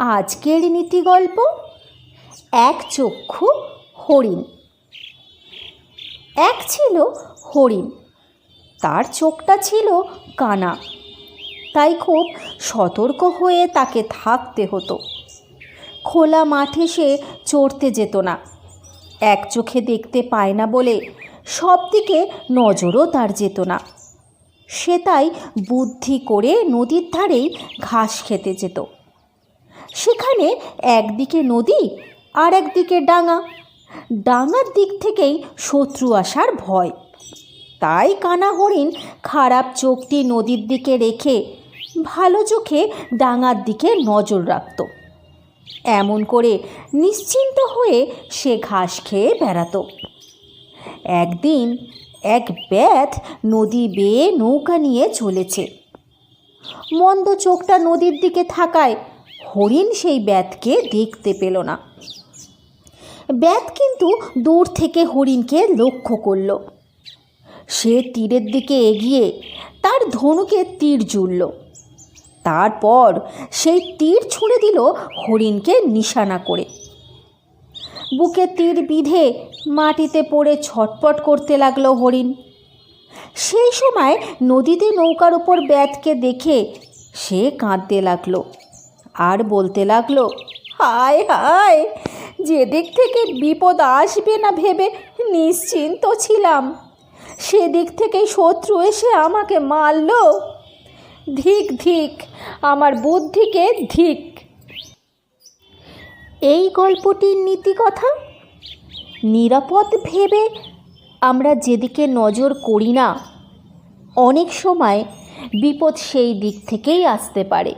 আজকের নীতি গল্প এক চক্ষু হরিণ। এক ছিল হরিণ, তার চোখটা ছিল কানা, তাই খুব সতর্ক হয়ে তাকে থাকতে হতো। খোলা মাঠে সে চড়তে যেত না, এক চোখে দেখতে পায় না বলে সব দিকে নজরও তার যেত না। সে তাই বুদ্ধি করে নদীর ধারেই ঘাস খেতে যেত। সেখানে একদিকে নদী আর একদিকে ডাঙা। ডাঙার দিক থেকেই শত্রু আসার ভয়। তাই কানা হরিণ খারাপ চোখটি নদীর দিকে রেখে ভালো চোখে ডাঙার দিকে নজর রাখত। এমন করে নিশ্চিন্ত হয়ে সে ঘাস খেয়ে বেড়াতো। একদিন এক ব্যাথ নদী বেয়ে নৌকা নিয়ে চলেছে। মন্দ চোখটা নদীর দিকে থাকায় হরিণ সেই ব্যাতকে দেখতে পেল না। ব্যাত কিন্তু দূর থেকে হরিণকে লক্ষ্য করল। সে তীরের দিকে এগিয়ে তার ধনুকে তীর জুড়ল। তারপর সেই তীর ছুঁড়ে দিল হরিণকে নিশানা করে। বুকে তীর বিধে মাটিতে পড়ে ছটপট করতে লাগল হরিণ। সেই সময় নদীতে নৌকার ওপর ব্যাতকে দেখে সে কাঁদতে লাগল। আর বলতে লাগল, হায় হায় যেদিক থেকে বিপদ আসবে না ভেবে নিশ্চিন্ত ছিলাম। সেদিক থেকে শত্রু এসে আমাকে মারল। ধিক ধিক, আমার বুদ্ধিকে ধিক। এই গল্পটির নীতি কথা নিরাপদ ভেবে আমরা যেদিকে নজর করি না, অনেক সময় বিপদ সেই দিক থেকেই আসতে পারে।